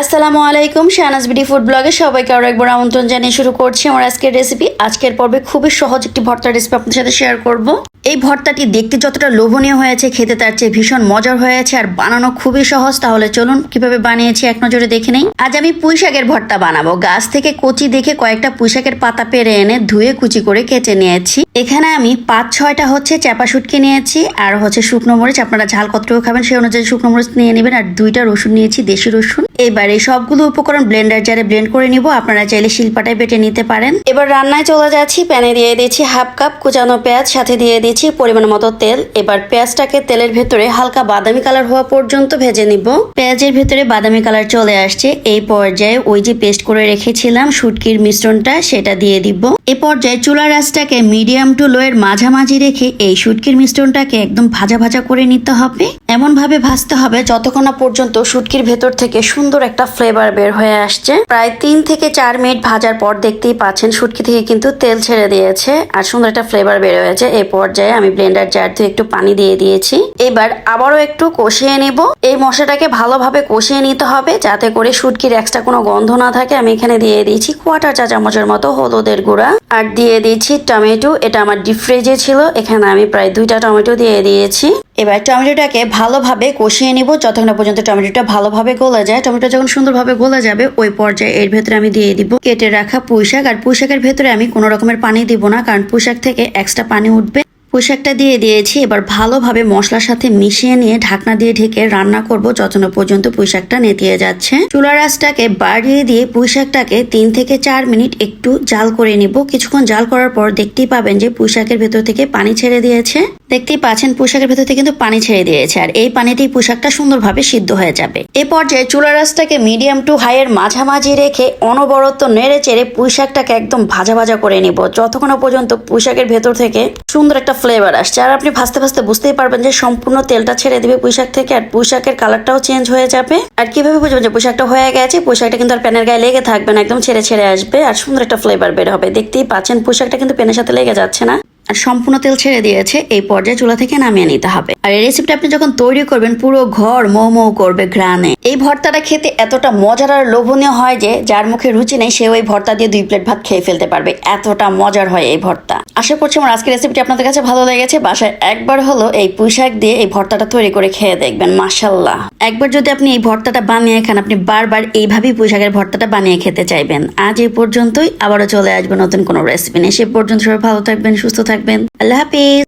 আসসালামু আলাইকুম, Shahnaz BD food ব্লগে সবাইকে আরও একবার আমন্ত্রণ জানিয়ে শুরু করছি আমার আজকের রেসিপি আজকের পর্বে খুবই সহজ একটি ভর্তার রেসিপি আপনাদের সাথে শেয়ার করব। এই ভর্তাটি দেখতে যতটা লোভনীয় হয়েছে, খেতে তার চেয়ে ভীষণ মজার হয়েছে আর বানানো খুবই সহজ। তাহলে চলুন কীভাবে বানিয়েছি এক নজরে দেখে নেই। আজ আমি পুঁই শাকের ভর্তা বানাবো। গাছ থেকে কচি দেখে কয়েকটা পুঁই শাকের পাতা পেরে এনে ধুয়ে কুচি করে কেটে নিয়েছি। এখানে আমি পাঁচ ছয়টা হচ্ছে চাপা শুটকি নিয়েছি আর হচ্ছে শুকনো মরিচ। আপনারা ঝাল কতটুকু খাবেন সেই অনুযায়ী শুকনো মরিচ নিয়ে নেবেন আর দুইটা রসুন নিয়েছি, দেশি রসুন। এবার এই সবগুলো উপকরণ ব্লেন্ডার জারে ব্লেন্ড করে নিব। আপনারা চাইলে শিলপাটায় বেটে নিতে পারেন। এবার রান্নায় চলে যাচ্ছি। প্যানে দিয়ে দিয়েছি হাফ কাপ কুচানো পেঁয়াজ, সাথে দিয়ে দিয়েছি পরিমাণ মতো তেল। এবার পেঁয়াজটাকে তেলের ভেতরে হালকা বাদামি কালার হওয়া পর্যন্ত ভেজে নিব। পেঁয়াজের ভেতরে বাদামি কালার চলে আসছে। এই পর্যায়ে ওই যে পেস্ট করে রেখেছিলাম শুটকির মিশ্রণটা, সেটা দিয়ে দিব। এই পর্যায়ে চুলার আঁচটাকে মিডিয়াম টু লো এর মাঝামাঝি রেখে এই শুটকির মিশ্রণটাকে একদম ভাজা ভাজা করে নিতে হবে। এমন ভাবে ভাজতে হবে যতক্ষণ পর্যন্ত শুটকির ভেতর থেকে সুন্দর একটা ফ্লেভার বের হয়ে আসছে। প্রায় তিন থেকে চার মিনিট ভাজার পর দেখতেই পাচ্ছেন শুটকি থেকে কিন্তু তেল ছেড়ে দিয়েছে আর সুন্দর একটা ফ্লেভার বের হয়েছে। এই পর্যায়ে আমি ব্লেন্ডার জার থেকে একটু পানি দিয়ে দিয়েছি। এবার আবারও একটু কষিয়ে নিব। এই মশলাটাকে ভালোভাবে কষিয়ে নিতে হবে যাতে করে শুটকির এক্সট্রা কোনো গন্ধ না থাকে। আমি এখানে দিয়ে দিয়েছি কোয়াটার চা চামচের মতো হলুদের গুঁড়া। আর দিয়ে দিয়েছি টমেটো। এটা আমার ডিপ ফ্রিজে ছিল। এখানে আমি প্রায় দুইটা টমেটো দিয়ে দিয়েছি। এবার টমেটোটাকে ভালোভাবে কষিয়ে নিব। যতক্ষণ না পর্যন্ত টমেটোটা ভালোভাবে গলে যায় টমেটো যখন সুন্দরভাবে গলে যাবে, ওই পর্যায়ে এর ভেতরে আমি দিয়ে দিব কেটে রাখা পুঁইশাক আর পুঁইশাকের ভেতরে আমি কোনো রকমের পানি দিব না, কারণ পুঁইশাক থেকে এক্সট্রা পানি উঠবে। পোশাকটা দিয়ে দিয়েছি, এবার ভালোভাবে মশলার সাথে মিশিয়ে নিয়ে ঢাকনা দিয়ে ঢেকে রান্না করব যতক্ষণ পর্যন্ত পুঁইশাকটা নেতিয়ে যাচ্ছে। চুলার আঁচটাকে বাড়িয়ে দিয়ে পুঁইশাকটাকে তিন থেকে চার মিনিট একটু জাল করে নিব। কিছুক্ষণ জাল করার পর দেখতেই পাবেন যে পুঁইশাকের ভেতর থেকে পানি ছেড়ে দিয়েছে। দেখতেই পাচ্ছেন পোশাকের ভেতর থেকে কিন্তু পানি ছেড়ে দিয়েছে, আর এই পানিতেই পোশাকটা সুন্দরভাবে সিদ্ধ হয়ে যাবে। এ পর্যায়ে চুলার আঁচটাকে মিডিয়াম টু হাই এর মাঝামাঝি রেখে অনবরত নেড়ে চেড়ে পুঁইশাকটাকে একদম ভাজা ভাজা করে নিব। যতক্ষণ পর্যন্ত পুঁইশাকের ভেতর থেকে সুন্দর একটা ফ্লেভার আসছে, আর আপনি ভাজতে ভাজতে বুঝতেই পারবেন যে সম্পূর্ণ তেলটা ছেড়ে দিবে পুঁইশাক থেকে, আর পুঁইশাকের কালারটাও চেঞ্জ হয়ে যাবে। আর কীভাবে বুঝবেন যে পোশাকটা হয়ে গেছে? পোশাকটা কিন্তু আর প্যানের গায়ে লেগে থাকবে না, একদম ছেড়ে ছেড়ে আসবে, আর সুন্দর একটা ফ্লেভার বের হবে। দেখতেই পাচ্ছেন পোশাকটা কিন্তু প্যানের সাথে লেগে যাচ্ছে না। আর সম্পূর্ণ তেল ছেড়ে দিয়েছে, এই পর্যায়ে চুলা থেকে নামিয়ে নিতে হবে। আর এই রেসিপিটা আপনি যখন তৈরি করবেন, পুরো ঘর মৌ করবে ঘ্রাণে। এই ভর্তাটা খেতে এতটা মজার আর লোভনীয় হয় যে, যার মুখে রুচি নেই সে ওই ভর্তা দিয়ে দুই প্লেট ভাত খেয়ে ফেলতে পারবে। এতটা মজার হয় এই ভর্তা। আশা করছি আমার আজকের রেসিপিটি আপনাদের কাছে ভালো লেগেছে। বাসায় একবার হলো এই পুঁইশাক দিয়ে এই ভর্তাটা তৈরি করে খেয়ে দেখবেন মাসাল্লাহ একবার যদি আপনি এই ভর্তাটা বানিয়ে খান, আপনি বারবার এইভাবেই পুঁইশাকের ভর্তাটা বানিয়ে খেতে চাইবেন। আজ এই পর্যন্তই। আবারও চলে আসবে নতুন কোনো রেসিপি নিয়ে। সে পর্যন্ত সবাই ভালো থাকবেন, সুস্থ থাকবেন আল্লাহ হাফিজ